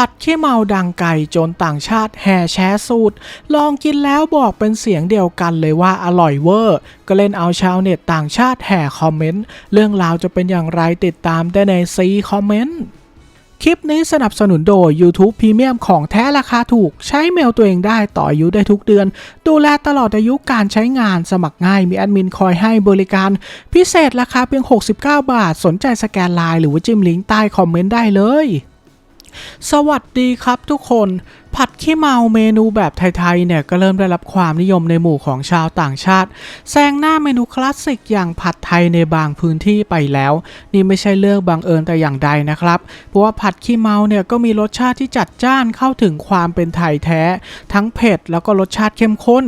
ผัดขี้เมาดังไก่จนต่างชาติแห่แชร์สูตร ลองกินแล้วบอกเป็นเสียงเดียวกันเลยว่าอร่อยเวอร์ ก็เล่นเอาชาวเน็ตต่างชาติแห่คอมเมนต์ เรื่องราวจะเป็นอย่างไรติดตามได้ในซีคอมเมนต์คลิปนี้สนับสนุนโดย YouTube Premium ของแท้ราคาถูก ใช้เมลตัวเองได้ต่ออายุได้ทุกเดือน ดูแลตลอดอายุการใช้งานสมัครง่ายมีแอดมินคอยให้บริการ พิเศษราคาเพียง 69 บาท สนใจสแกนไลน์หรือว่าจิ้มลิงก์ใต้คอมเมนต์ได้เลย สวัสดีครับทุกคน ผัดขี้เมาเมนูแบบไทยๆเนี่ยก็เริ่มได้รับความนิยมในหมู่ของชาวต่างชาติ แซงหน้าเมนูคลาสสิกอย่างผัดไทยในบางพื้นที่ไปแล้ว นี่ไม่ใช่เรื่องบังเอิญแต่อย่างใดนะครับ เพราะว่าผัดขี้เมาเนี่ยก็มีรสชาติที่จัดจ้านเข้าถึงความเป็นไทยแท้ ทั้งเผ็ดแล้วก็รสชาติเข้มข้น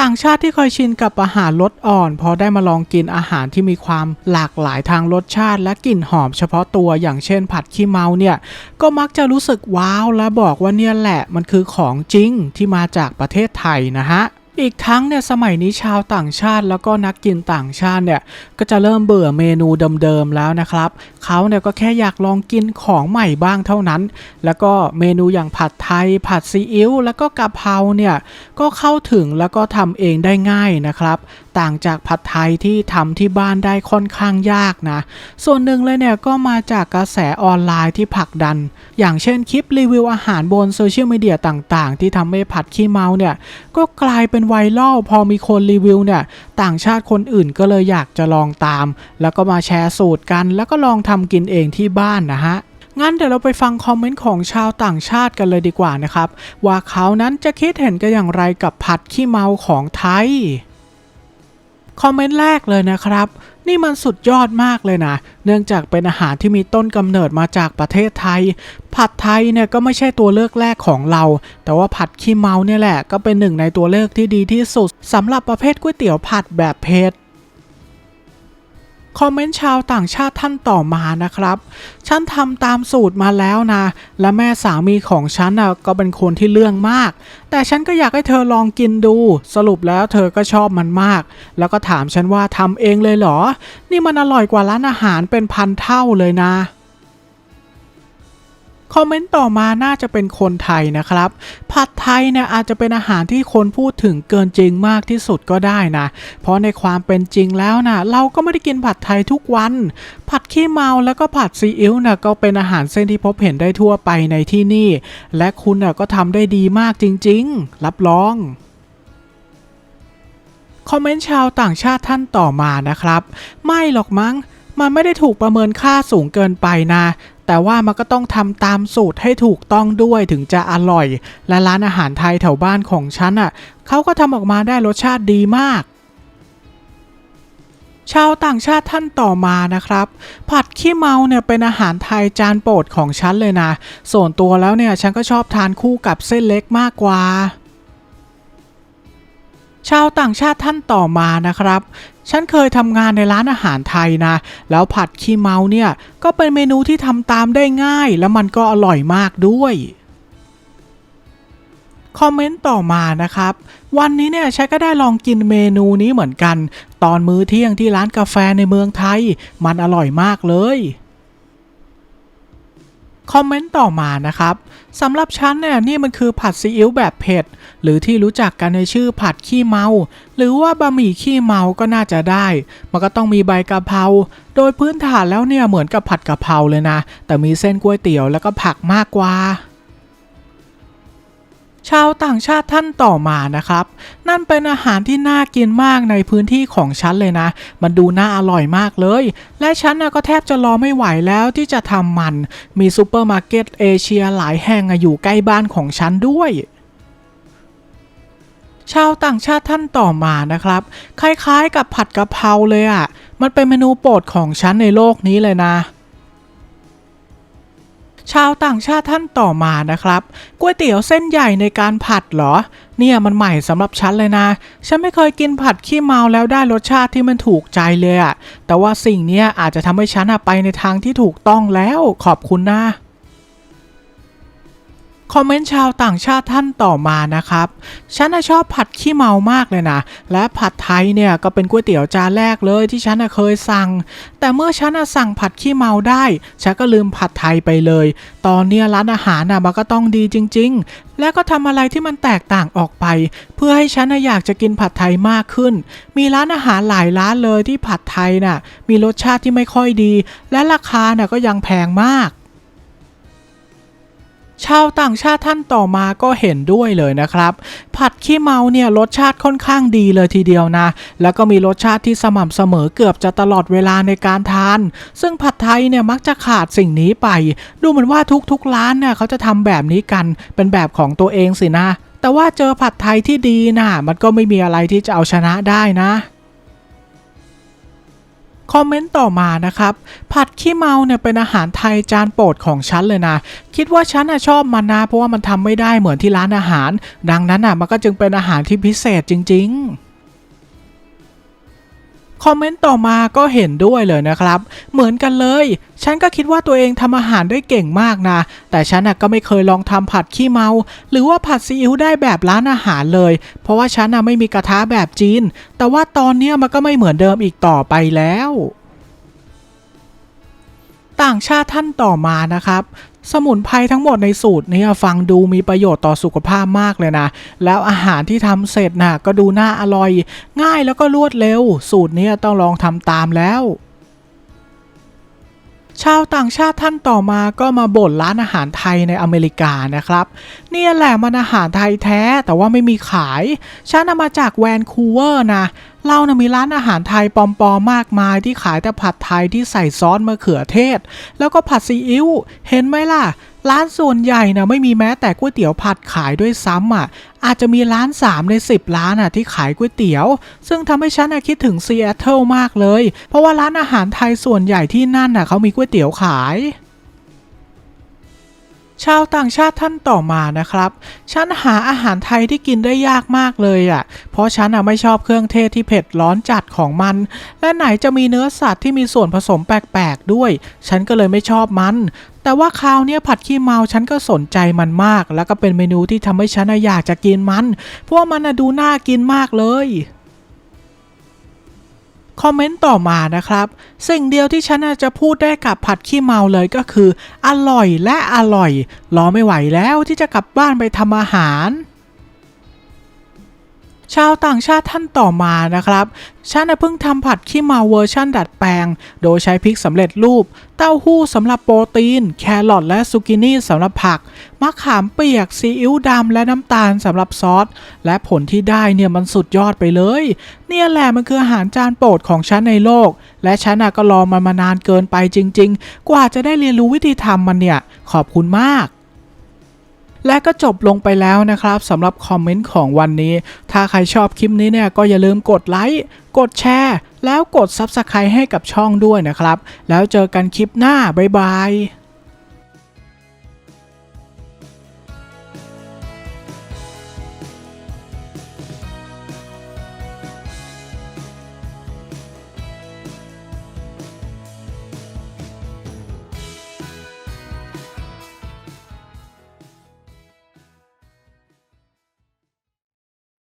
ต่างชาติที่เคยชินกับอาหารรสอ่อน พอได้มาลองกินอาหารที่มีความหลากหลายทางรสชาติ และกลิ่นหอมเฉพาะตัวอย่างเช่น ผัดขี้เมาเนี่ยก็มักจะรู้สึกว้าวและบอกว่าเนี่ยแหละมันคือของจริงที่มาจากประเทศไทยนะฮะ อีกทั้งเนี่ยสมัยนี้ชาวต่างชาติแล้วก็นักกินต่างชาติเนี่ยก็จะเริ่มเบื่อเมนูเดิมๆแล้วนะครับเขาเนี่ยก็แค่อยากลองกินของใหม่บ้างเท่านั้น แล้วก็เมนูอย่างผัดไทย ผัดซีอิ๊วแล้วก็กะเพราเนี่ยก็เข้าถึงแล้วก็ทำเองได้ง่ายนะครับ ต่างจากผัดไทยที่ทำที่บ้านได้ค่อนข้างยากนะ ส่วนหนึ่งเลยเนี่ยก็มาจากกระแสออนไลน์ที่ผลักดัน อย่างเช่นคลิปรีวิวอาหารบนโซเชียลมีเดียต่างๆ ที่ทำให้ผัดขี้เมาเนี่ยก็กลายเป็นไวรัลพอมีคนรีวิวเนี่ย ต่างชาติคนอื่นก็เลยอยากจะลองตาม แล้วก็มาแชร์สูตรกัน แล้วก็ลองทำกินเองที่บ้านนะฮะงั้นเดี๋ยวเราไปฟังคอมเมนต์ของชาวต่างชาติกันเลยดีกว่านะครับ ว่าเขานั้นจะคิดเห็นกันอย่างไรกับผัดขี้เมาของไทย คอมเมนต์แรกเลยนะครับ นี่มันสุดยอดมากเลยนะ เนื่องจากเป็นอาหารที่มีต้นกำเนิดมาจากประเทศไทย ผัดไทยเนี่ยก็ไม่ใช่ตัวเลือกแรกของเรา แต่ว่าผัดขี้เมาเนี่ยแหละก็เป็นหนึ่งในตัวเลือกที่ดีที่สุดสำหรับประเภทก๋วยเตี๋ยวผัดแบบเผ็ด คอมเมนต์ชาวต่างชาติท่านต่อมานะครับ ฉันทำตามสูตรมาแล้วนะ และแม่สามีของฉันน่ะก็เป็นคนที่เรื่องมาก แต่ฉันก็อยากให้เธอลองกินดู สรุปแล้วเธอก็ชอบมันมาก แล้วก็ถามฉันว่าทำเองเลยเหรอ นี่มันอร่อยกว่าร้านอาหารเป็นพันเท่าเลยนะ คอมเมนต์ต่อมาน่าจะเป็นคนไทยนะครับ ผัดไทยเนี่ยอาจจะเป็นอาหารที่คนพูดถึงเกินจริงมากที่สุดก็ได้นะ เพราะในความเป็นจริงแล้วนะเราก็ไม่ได้กินผัดไทยทุกวัน ผัดขี้เมาแล้วก็ผัดซีอิ๊วนะก็เป็นอาหารเส้นที่พบเห็นได้ทั่วไปในที่นี่ และคุณน่ะก็ทำได้ดีมากจริง ๆ รับรองคอมเมนต์ชาวต่างชาติท่านต่อมานะครับ ไม่หรอกมั้ง มันไม่ได้ถูกประเมินค่าสูงเกินไปนะ แต่ว่ามันก็ต้องทำตามสูตรให้ถูกต้องด้วยถึงจะอร่อย และร้านอาหารไทยแถวบ้านของฉันอะเขาก็ทำออกมาได้รสชาติดีมากชาวต่างชาติท่านต่อมานะครับ ผัดขี้เมาเนี่ยเป็นอาหารไทยจานโปรดของฉันเลยนะ ส่วนตัวแล้วเนี่ยฉันก็ชอบทานคู่กับเส้นเล็กมากกว่า ชาวต่างชาติท่านต่อมานะครับฉันเคยทำงานในร้านอาหารไทยนะ แล้วผัดขี้เมาเนี่ย ก็เป็นเมนูที่ทำตามได้ง่าย แล้วมันก็อร่อยมากด้วย คอมเมนต์ต่อมานะครับ วันนี้เนี่ยฉันก็ได้ลองกินเมนูนี้เหมือนกัน ตอนมื้อเที่ยงที่ร้านกาแฟในเมืองไทย มันอร่อยมากเลย คอมเมนต์ต่อมานะครับสำหรับฉันเนี่ยนี่มันคือผัดซีอิ๊วแบบเผ็ด หรือที่รู้จักกันในชื่อผัดขี้เมา หรือว่าบะหมี่ขี้เมาก็น่าจะได้ มันก็ต้องมีใบกะเพราโดยพื้นฐานแล้วเนี่ยเหมือนกับผัดกะเพราเลยนะ แต่มีเส้นก๋วยเตี๋ยวแล้วก็ผักมากกว่า ชาวต่างชาติท่านต่อมานะครับ นั่นเป็นอาหารที่น่ากินมากในพื้นที่ของฉันเลยนะ มันดูน่าอร่อยมากเลย และฉันนะก็แทบจะรอไม่ไหวแล้วที่จะทำมัน มีซูเปอร์มาร์เก็ตเอเชียหลายแห่งอะอยู่ใกล้บ้านของฉันด้วยชาวต่างชาติท่านต่อมานะครับ คล้ายๆกับผัดกะเพราเลยอะ่ะ มันเป็นเมนูโปรดของฉันในโลกนี้เลยนะ ชาวต่างชาติท่านต่อมานะครับก๋วยเตี๋ยวเส้นใหญ่ในการผัดเหรอ เนี่ยมันใหม่สำหรับฉันเลยนะ ฉันไม่เคยกินผัดขี้เมาแล้วได้รสชาติที่มันถูกใจเลยอะแต่ว่าสิ่งนี้อาจจะทำให้ฉันไปในทางที่ถูกต้องแล้วขอบคุณนะ คอมเมนต์ชาวต่างชาติท่านต่อมานะครับ ฉันน่ะชอบผัดขี้เมามากเลยนะ และผัดไทยเนี่ยก็เป็นก๋วยเตี๋ยวจานแรกเลยที่ฉันเคยสั่ง แต่เมื่อฉันสั่งผัดขี้เมาได้ ฉันก็ลืมผัดไทยไปเลย ตอนเนี้ร้านอาหารน่ะมันก็ต้องดีจริง ๆ และก็ทำอะไรที่มันแตกต่างออกไป เพื่อให้ฉันอยากจะกินผัดไทยมากขึ้น มีร้านอาหารหลายร้านเลยที่ผัดไทยน่ะมีรสชาติที่ไม่ค่อยดี และราคาน่ะก็ยังแพงมาก ชาวต่างชาติท่านต่อมาก็เห็นด้วยเลยนะครับ ผัดขี้เมาเนี่ยรสชาติค่อนข้างดีเลยทีเดียวนะ แล้วก็มีรสชาติที่สม่ำเสมอเกือบจะตลอดเวลาในการทาน ซึ่งผัดไทยเนี่ยมักจะขาดสิ่งนี้ไป ดูเหมือนว่าทุกๆร้านเนี่ยเขาจะทำแบบนี้กันเป็นแบบของตัวเองสินะ แต่ว่าเจอผัดไทยที่ดีนะมันก็ไม่มีอะไรที่จะเอาชนะได้นะ คอมเมนต์ต่อมานะครับ ผัดขี้เมาเนี่ยเป็นอาหารไทยจานโปรดของฉันเลยนะ คิดว่าฉันอะชอบมันนะเพราะว่ามันทำไม่ได้เหมือนที่ร้านอาหาร ดังนั้นอะมันก็จึงเป็นอาหารที่พิเศษจริง ๆ คอมเมนต์ต่อมาก็เห็นด้วยเลยนะครับ เหมือนกันเลย ฉันก็คิดว่าตัวเองทำอาหารได้เก่งมากนะ แต่ฉันก็ไม่เคยลองทำผัดขี้เมา หรือว่าผัดซีอิ๊วได้แบบร้านอาหารเลย เพราะว่าฉันไม่มีกระทะแบบจีน แต่ว่าตอนนี้มันก็ไม่เหมือนเดิมอีกต่อไปแล้ว ต่างชาติท่านต่อมานะครับสมุนไพรทั้งหมดในสูตรนี้ฟังดูมีประโยชน์ต่อสุขภาพมากเลยนะ แล้วอาหารที่ทำเสร็จน่ะก็ดูน่าอร่อย ง่ายแล้วก็รวดเร็ว สูตรนี้ต้องลองทำตามแล้วาวต่างชาติท่านต่อมาก็มาบ่นร้านอาหารไทยในอเมริกานะครับ เนี่ยแหละมันอาหารไทยแท้แต่ว่าไม่มีขาย ฉันนามาจากแวนคูเวอร์นะเรานะมีร้านอาหารไทยปอมๆมากมายที่ขายแต่ผัดไทยที่ใส่ซอสมะเขือเทศ แล้วก็ผัดซีอิ๊วเห็นไหมล่ะ ร้านส่วนใหญ่นะไม่มีแม้แต่ก๋วยเตี๋ยวผัดขายด้วยซ้ำอะ อาจจะมีร้าน 3 ใน 10 ร้านอะที่ขายก๋วยเตี๋ยว ซึ่งทำให้ฉันคิดถึงซีแอตเทิลมากเลย เพราะว่าร้านอาหารไทยส่วนใหญ่ที่นั่นน่ะเขามีก๋วยเตี๋ยวขาย ชาวต่างชาติท่านต่อมานะครับ ฉันหาอาหารไทยที่กินได้ยากมากเลยอะ่ะ เพราะฉันอะไม่ชอบเครื่องเทศที่เผ็ดร้อนจัดของมัน และไหนจะมีเนื้อสัตว์ที่มีส่วนผสมแปลกๆด้วย ฉันก็เลยไม่ชอบมัน แต่ว่าคราวเนี้ยผัดขี้เมาฉันก็สนใจมันมาก แล้วก็เป็นเมนูที่ทำให้ฉันอะอยากจะกินมันเพราะว่ามันอะดูน่ากินมากเลย คอมเมนต์ต่อมานะครับ สิ่งเดียวที่ฉันอาจจะพูดได้กับผัดขี้เมาเลยก็คือ อร่อยและอร่อย รอไม่ไหวแล้วที่จะกลับบ้านไปทำอาหาร ชาวต่างชาติท่านต่อมานะครับ ฉันเพิ่งทำผัดขี้มาเวอร์ชั่นดัดแปลง โดยใช้พริกสำเร็จรูป เต้าหู้สำหรับโปรตีน แครอทและซูกินี่สำหรับผัก มะขามเปียก ซีอิ๊วดำและน้ำตาลสำหรับซอส และผลที่ได้เนี่ยมันสุดยอดไปเลย เนี่ยแหละมันคืออาหารจานโปรดของฉันในโลก และฉันก็รอมันมานานเกินไปจริง ๆ กว่าจะได้เรียนรู้วิธีทำมันเนี่ย ขอบคุณมาก และก็จบลงไปแล้วนะครับสำหรับคอมเมนต์ของวันนี้ ถ้าใครชอบคลิปนี้เนี่ยก็อย่าลืมกดไลค์กดแชร์แล้วกด Subscribe ให้กับช่องด้วยนะครับ แล้วเจอกันคลิปหน้า บ๊ายบาย